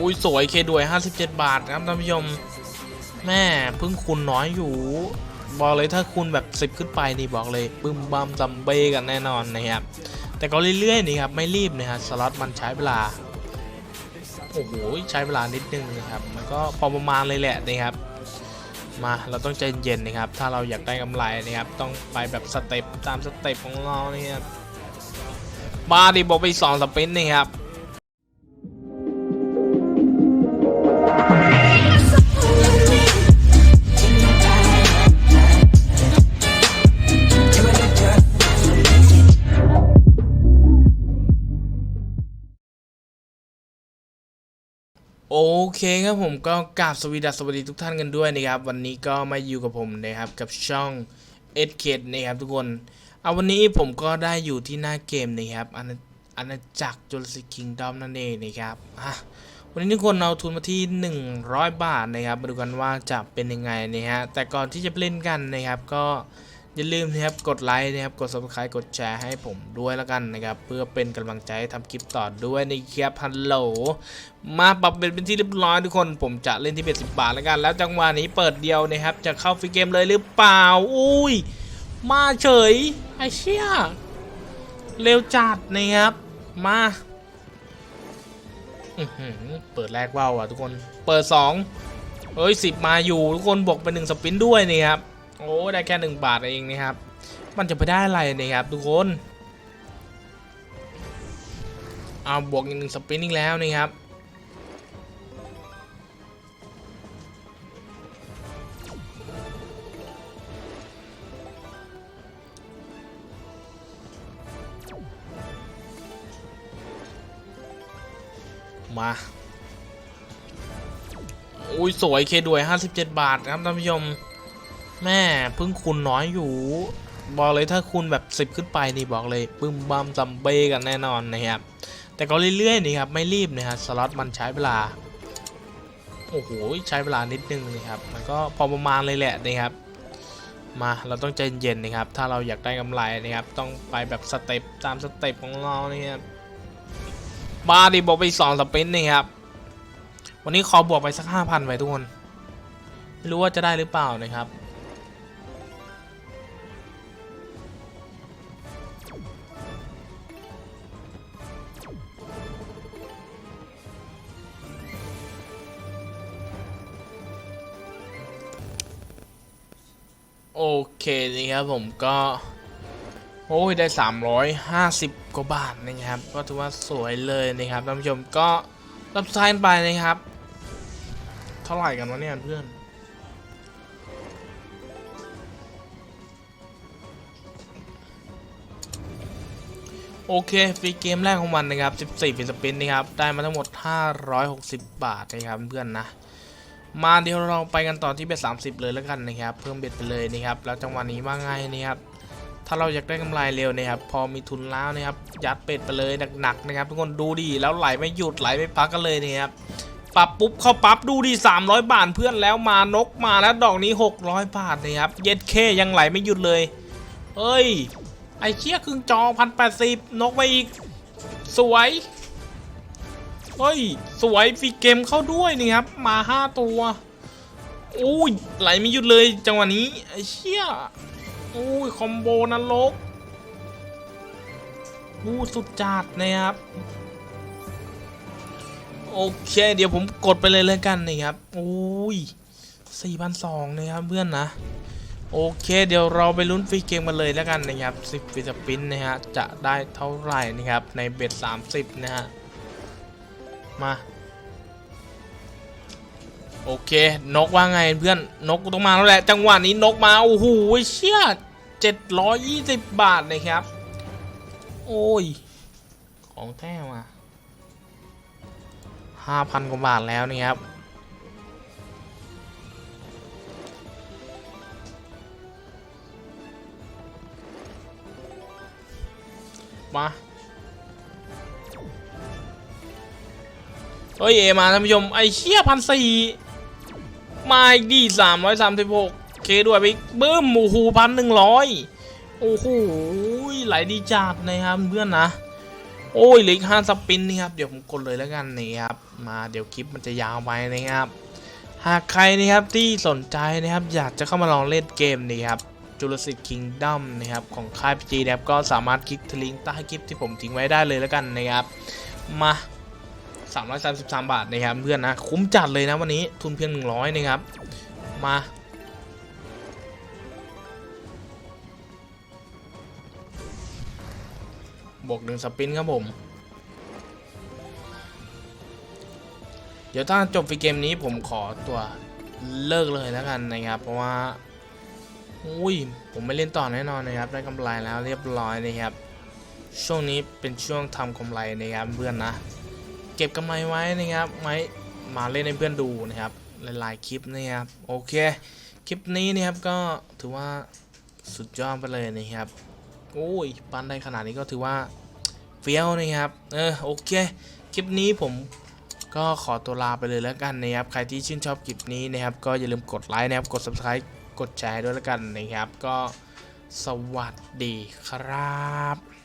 อุ้ยสวยเคด้วย 57 บาทครับท่านผู้ชมแม่เพิ่งคูณน้อยอยู่ บอกเลยถ้าคูณแบบ 10 ขึ้นไปนี่บอกเลยบึ้มบัมซัมเบกันแน่นอนนะครับ แต่ก็เรื่อยๆนี่ครับไม่รีบนะฮะสล็อตมันใช้เวลาโอ้โหใช้เวลานิดนึงนะครับ มันก็พอประมาณเลยแหละนะครับ มาเราต้องใจเย็นนะครับ ถ้าเราอยากได้กำไรนะครับ ต้องไปแบบสเต็ปตามสเต็ปของเราเนี่ครับมาดิบอกไปสองสปินนี่ครับ โอเคครับผมก็กราบสวีดัสสวัสดีทุกท่านกันด้วยนะครับ วันนี้ก็มาอยู่กับผมนะครับกับช่องเอ็ดเคดนะครับทุกคนเอาวันนี้ผมก็ได้อยู่ที่หน้าเกมนะครับอาณาาจักรจุลศิคิงดอมนั่นเองนะครับอะวันนี้ทุกคนเอาทุนมาที่ 100 บาทนะครับมาดูกันว่าจะเป็นยังไงนะฮะแต่ก่อนที่จะเล่นกันนะครับก็ อย่าลืมนะครับกดไลค์นะครับกด subscribe กดแชร์ให้ผมด้วยแล้วกันนะครับเพื่อเป็นกำลังใจทำคลิปต่อด้วยนะครับฮัลโหลมาปรับเป็นเป็นที่เรียบร้อยทุกคน ผมจะเล่นที่เบ็ดสิบบาทแล้วกัน แล้วจังหวะนี้เปิดเดียวนะครับ จะเข้าฟรีเกมเลยหรือเปล่า อุ้ย มาเฉยไอเชี่ยเร็วจัดนะครับ มาเปิดแรกว่าวอะทุกคน เปิดสองเอ้ยสิบมาอยู่ทุกคนบวกไปหนึ่งสปินด้วยนี่ครับ โอ้ได้แค่หนึ่งบาทเองนะครับ มันจะไปได้อะไรนะครับทุกคนเอาบวกอีกหนึ่งสปินอีกแล้วนะครับมาอุ้ยสวยเคด้วย 57 บาทครับท่านผู้ชม แม่เพิ่งคูณน้อยอยู่ บอกเลยถ้าคูณแบบ 10 ขึ้นไปนี่บอกเลยปึ้มบัมซัมเบกันแน่นอนนะครับ แต่ก็เรื่อยๆนี่ครับไม่รีบนะฮะสล็อตมันใช้เวลา โอ้โหใช้เวลานิดนึงนะครับ มันก็พอประมาณเลยแหละนะครับ มาเราต้องใจเย็นนะครับ ถ้าเราอยากได้กำไรนะครับ ต้องไปแบบสเต็ปตามสเต็ปของเรานี่ครับมาดิบอกไปสองสปินนี่ครับวันนี้ขอบวกไปสักห้าพันไว้ทุกคนไม่รู้ว่าจะได้หรือเปล่านะครับ โอเคนี่ครับผมก็ โอ้ยได้ 350 กว่าบาทนะครับ ก็ถือว่าสวยเลยนะครับท่านผู้ชมก็รับสายไปนะครับ เท่าไหร่กันวะเนี่ยเพื่อนโอเคฟรีเกมแรกของมันนะครับ 14ฟิสปินนะครับ ได้มาทั้งหมด 560 บาทนะครับเพื่อนนะ มาเดี๋ยวเราไปกันต่อที่เบ็ด30เลยแล้วกันนะครับ เพิ่มเบ็ดไปเลยนะครับ แล้วจังหวะนี้ว่าไงนะครับ ถ้าเราอยากได้กำไรเร็วนะครับ พอมีทุนแล้วนะครับ ยัดเป็ดไปเลยหนักๆนะครับ ทุกคนดูดิแล้วไหลไม่หยุดไหลไม่พักกันเลยนะครับปรับปุ๊บเข้าปั๊บดูดิ300 บาทเพื่อนแล้วมานกมาแล้วดอกนี้ 600 บาทนะครับ เย็ดเคยังไหลไม่หยุดเลย เอ้ย ไอเชี่ยครึ่งจอพันแปดสิบนกไปอีก สวย เฮ้ย สวยฟรีเกมเข้าด้วยนี่ครับ มา5ตัวอุ้ยไหลไม่หยุดเลยจังหวะนี้ไอ้เชี่ยอุ้ยคอมโบนรกอู้สุดจัดนะครับ โอเค เดี๋ยวผมกดไปเลยเลยกันนะครับอุ้ย4,200นะครับเพื่อนนะโอเค เดี๋ยวเราไปลุ้นฟรีเกมกันเลยแล้วกันนะครับ 10ฟิสปินนะฮะจะได้เท่าไหร่นะครับในเบ็ด30 นะฮะ มาโอเคนกว่าไงเพื่อนนกต้องมาแล้วแหละ จังหวะนี้นกมาโอ้โหเชี่ย720บาทนะครับ โอ้ย ของแท้มา5,000กว่าบาทแล้วนี่ครับมา เฮ้ยเอมาท่านผู้ชมไอเชี่ยพันสี่มาอีกดีสามร้อยสามสิบหกเคด้วยไปบึ้มโอ้โหพันหนึ่งร้อยโอ้โหไหลดีจัดนะครับเพื่อนนะโอ้ยเหลืออีกห้าสปินนี่ครับเดี๋ยวผมกดเลยแล้วกันนี่ครับมาเดี๋ยวคลิปมันจะยาวไปนะครับ หากใครนะครับที่สนใจนะครับ อยากจะเข้ามาลองเล่นเกมนี้ครับ Jurassic Kingdom นะครับของค่าย PG นะครับก็สามารถคลิกทลิงก์ใต้คลิปที่ผมทิ้งไว้ได้เลยแล้วกันนะครับมา 333 บาทนะครับเพื่อนนะคุ้มจัดเลยนะวันนี้ทุนเพียง 100นะครับมาบวกหนึ่งสปินครับผม เดี๋ยวถ้าจบฟรีเกมนี้ผมขอตัวเลิกเลยแล้วกันนะครับ เพราะว่า อุ้ย ผมไม่เล่นต่อแน่นอนนะครับ ได้กำไรแล้วเรียบร้อยนะครับ ช่วงนี้เป็นช่วงทำกำไรนะครับเพื่อนนะ เก็บกำไรไว้นะครับไว้มาเล่นให้เพื่อนดูนะครับ หลายๆคลิปนะครับโอเค คลิปนี้นะครับก็ถือว่าสุดยอดไปเลยนะครับโอ้ยปั้นได้ขนาดนี้ก็ถือว่าเฟี้ยวนะครับเออโอเค คลิปนี้ผมก็ขอตัวลาไปเลยแล้วกันนะครับ ใครที่ชื่นชอบคลิปนี้นะครับ ก็อย่าลืมกดไลค์นะครับ กด subscribe กดแชร์ด้วยแล้วกันนะครับ ก็สวัสดีครับ